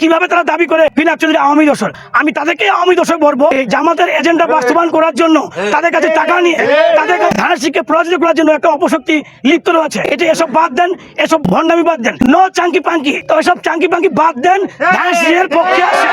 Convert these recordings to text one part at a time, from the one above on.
কীভাবে তারা দাবি করে? পিনাক চৌধুরী, আওয়ামী দোষর। আমি তাদেরকে আওয়ামী দোষর বলব। এই জামাতের এজেন্ডা বাস্তবায়ন করার জন্য তাদের কাছে টাকা নিয়ে, তাদের কাছে ধানাশিকে পরাজিত করার জন্য একটা অপশক্তি লিপ্ত রয়েছে। এটা এসব বাদ দেন, এসব ভণ্ডামি বাদ দেন। ন চাঙ্কি পাঙ্কি তো এসব চাঙ্কি পাঙ্কি বাদ দেন ধানাশির পক্ষে আসে।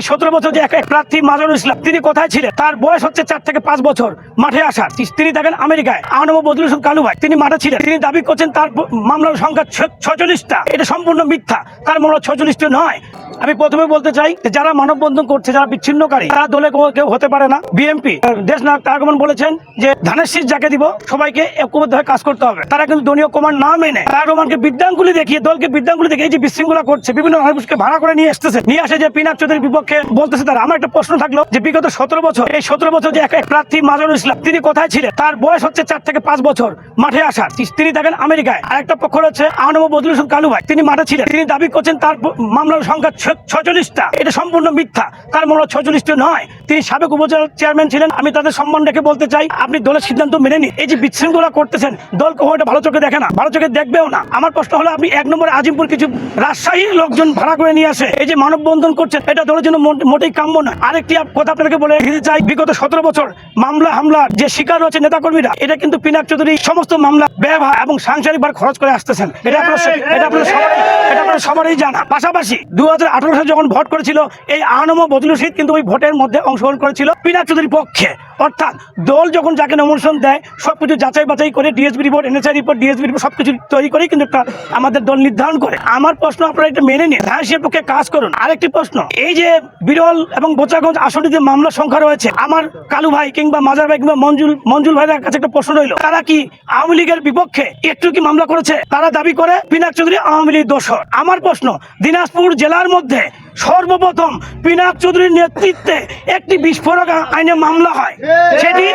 সতেরো বছর যে এক প্রার্থী মাজরুল ইসলাম, তিনি কোথায় ছিলেন? তার বয়স হচ্ছে চার থেকে পাঁচ বছর। মাঠে আসার। তিনি থাকেন আমেরিকায়। আনব বদরুল হোসেন কালু ভাই, তিনি মাঠে ছিলেন। তিনি দাবি করছেন তার মামলার সংখ্যা ছচল্লিশটা। এটা সম্পূর্ণ মিথ্যা। তার মামলা ছচল্লিশটা নয়। আমি প্রথমে বলতে চাই যারা মানববন্ধন করছে, যারা বিচ্ছিন্নকারী, তারা দলে কেউ- হতে পারে না। বিএনপি দেশ নায়ক রহমান বলেছেন যে ধানের শীষ যাকে দিব, সবাইকে ঐক্যবদ্ধ হয়ে কাজ করতে হবে। তারা কিন্তু দলীয় কমান্ড না মেনে তারেক রহমানকে বিদ্যাঙ্গুলি দেখিয়ে, দলকে বিদ্যাঙ্গুলি দেখিয়ে এই যে বিশৃঙ্খলা করছে, বিভিন্ন মানুষকে ভাড়া করে নিয়ে আসতেছে। নিয়ে আসে যে পিনাক চৌধুরীর বিপক্ষে বলতেছে তারা। আমার একটা প্রশ্ন থাকল যে বিগত সতেরো বছর, এই সতেরো বছর যে এক প্রার্থী মাজারুল ইসলাম, তিনি কোথায় ছিলেন? তার বয়স হচ্ছে চার থেকে পাঁচ বছর মাঠে আসার। তিনি থাকেন আমেরিকায়। আর একটা পক্ষ রয়েছে আনব বদুল হোসেন কালু ভাই তিনি মাঠে ছিলেন। তিনি দাবি করছেন তার মামলার সংখ্যা ছচল্লিশটা এটা সম্পূর্ণ মিথ্যা। তার মামলা ছচল্লিশটা নয়। তিনি সাবেক উপজেলা চেয়ারম্যান ছিলেন। আমি তাদের সম্মান রেখে বলতে চাই আপনি দলের সিদ্ধান্ত মেনে নিন। এই যে বিশৃঙ্খলা করতেছেন দল কখনো এটা ভালো চোখে দেখে না। ভালো চোখে দেখবেও না। আমার প্রশ্ন হলো আপনি এক নম্বরে আজিমপুর কিছু রাজশাহীর লোকজন ভাড়া করে নিয়ে আসে। এই যে মানববন্ধন করছেন এটা দলের জন্য মোটেই কাম্য নয় আরেকটি কথা আপনাকে বলে দিতে চাই বিগত সতেরো বছর মামলা হামলার যে শিকার রয়েছে নেতাকর্মীরা এটা কিন্তু পিনাক চৌধুরী সমস্ত মামলা ব্যবহার এবং সাংসারিক ভার খরচ করে আসতেছেন। এটা আপনার এটা আপনার সবারই এটা আপনার সবারই জানা। পাশাপাশি দু হাজার আঠারো সালে যখন ভোট করেছিল এই আনম বদলু শহীদ কিন্তু ওই ভোটের মধ্যে অংশগ্রহণ করেছিল পিনাক চৌধুরীর পক্ষে। অর্থাৎ দল যখন যাকে নমিনেশন দেয়, সবকিছু যাচাই বাছাই করে DSB report NSI report DSB report সবকিছু তৈরি করে কিন্তু একটা আমাদের দল নির্ধারণ করে। আমার প্রশ্ন আপনারা এটা মেনে নিন। ধানের পক্ষে কাজ করুন। আরেকটি প্রশ্ন, এই যে বিরল এবং বোচাগঞ্জ আসনে যে মামলার সংখ্যা রয়েছে, আমার কালু ভাই কিংবা মাজার ভাই কিংবা মঞ্জুল মঞ্জুল ভাইয়ের কাছে একটা প্রশ্ন রইল। তারা কি আওয়ামী লীগের বিপক্ষে একটু কি মামলা করেছে? তারা দাবি করে পিনাক চৌধুরী আওয়ামী লীগ দোষর। আমার প্রশ্ন, দিনাজপুর জেলার মধ্যে সর্বপ্রথম পিনাক চৌধুরীর নেতৃত্বে একটি বিস্ফোরক আইনে মামলা হয়। সেটি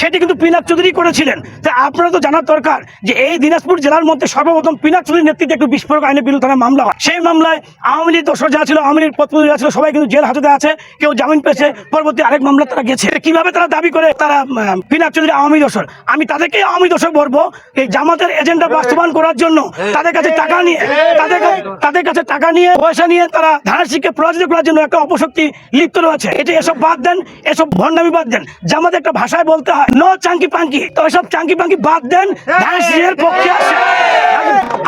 সেটি কিন্তু পিনাক চৌধুরী করেছিলেন। তা আপনারা তো জানার দরকার যে এই দিনাজপুর জেলার মধ্যে সর্বপ্রথম পিনাক চৌধুরীর নেতৃত্বে একটি বিস্ফোরক আইনের বিরুদ্ধে থানায় মামলা হয়। সেই মামলায় আওয়ামী লীগ দোষর যারা ছিল, আওয়ামী লীগ পদপ্রদী যারা ছিল, সবাই কিন্তু জেল হাজতে আছে। কেউ জামিন পেয়েছে। পরবর্তী আরেক মামলা তারা গেছে। কীভাবে তারা দাবি করে তারা পিনাক চৌধুরী আওয়ামী দোষর? আমি তাদেরকে আওয়ামী দোষর বলব। এই জামাতের এজেন্ডা বাস্তবায়ন করার জন্য তাদের কাছে টাকা নিয়ে তাদের তাদের কাছে টাকা নিয়ে পয়সা নিয়ে তারা ধানাশিকে পরাজিত করার জন্য একটা অপশক্তি লিপ্ত রয়েছে। এটা এসব বাদ দেন, এসব ভণ্ডামি বাদ দেন জামাতে একটা ভাষায় বলতে হয়। ন চাঙ্কি পাঙ্কি তো এসব চাঙ্কি পাঙ্কি বাদ দেন ধানাশির পক্ষে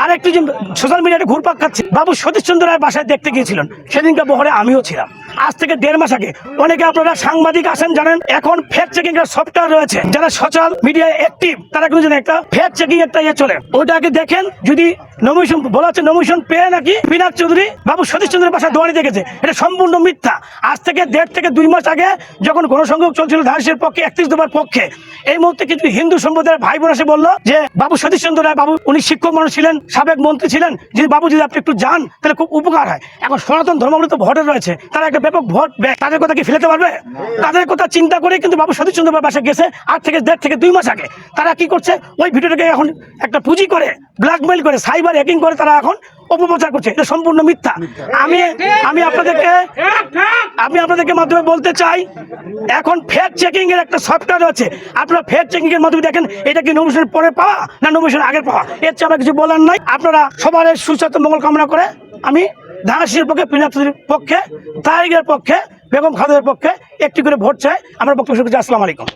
আর একটু যে সোশ্যাল মিডিয়াতে ঘুরপাক খাচ্ছে, বাবু সতীশ চন্দ্র রায় বাসায় দেখতে গিয়েছিলেন। সেদিনকার বহরে আমিও ছিলাম। আজ থেকে দেড় মাস আগে। অনেকে আপনারা সাংবাদিক আছেন, জানেন, এখন ফেক চেকিং এর সফটওয়্যার রয়েছে। যারা সোশ্যাল মিডিয়ায় অ্যাক্টিভ তারা কিন্তু একটা ফেক চেকিং একটা ইয়ে চলে। ওটাকে দেখেন, যদি নমিশন বলা হচ্ছে নমিশন পেয়ে নাকি? বিনাক চৌধুরী, বাবু সতীশ চন্দ্রের বাসায় দোয়ারি দেখেছে। এটা সম্পূর্ণ মিথ্যা। আজ থেকে দেড় থেকে দুই মাস আগে যখন গণসংযোগ চলছিল ধারসের পক্ষে, একত্রিশ দফার পক্ষে, এই মুহূর্তে কিছু হিন্দু সম্প্রদায়ের ভাই বোন এসে বলল যে, বাবু সতীশ চন্দ্র রায়, বাবু উনি শিক্ষক মানুষ ছিলেন, সাবেক মন্ত্রী ছিলেন। যদি বাবু যদি আপনি একটু যান, তাহলে খুব উপকার হয়। এখন সনাতন ধর্মগুলো তো ভোটে রয়েছে। তারা একটা ব্যাপক ভোট তাদের কথা কি ফেলতে পারবে? তাদের কথা চিন্তা করে কিন্তু বাবু সতীশ চন্দ্র রায় বাসায় গেছে আট থেকে দেড় থেকে দুই মাস আগে। তারা কি করছে? ওই ভিডিওটাকে এখন একটা পুঁজি করে ব্ল্যাকমেল করে, সাইবার হ্যাকিং করে তারা এখন অপপ্রচার করছে। এটা সম্পূর্ণ মিথ্যা। আমি আমি আপনাদেরকে আমি আপনাদেরকে মাধ্যমে বলতে চাই এখন ফেক চেকিং এর একটা সফটওয়্যার আছে। আপনারা ফেক চেকিং এর মাধ্যমে দেখেন এটা কি নমিশনের পরে পাওয়া না নমিশন আগের পাওয়া? এর চেয়ে আমার কিছু বলার নাই। আপনারা সবার সুস্বাস্থ্য মঙ্গল কামনা করে আমি ধানাশির পক্ষে পিনাথের পক্ষে তারিখের পক্ষে বেগম খাদের পক্ষে একটি করে ভোট চাই। আমরা করছি আসসালামু আলাইকুম।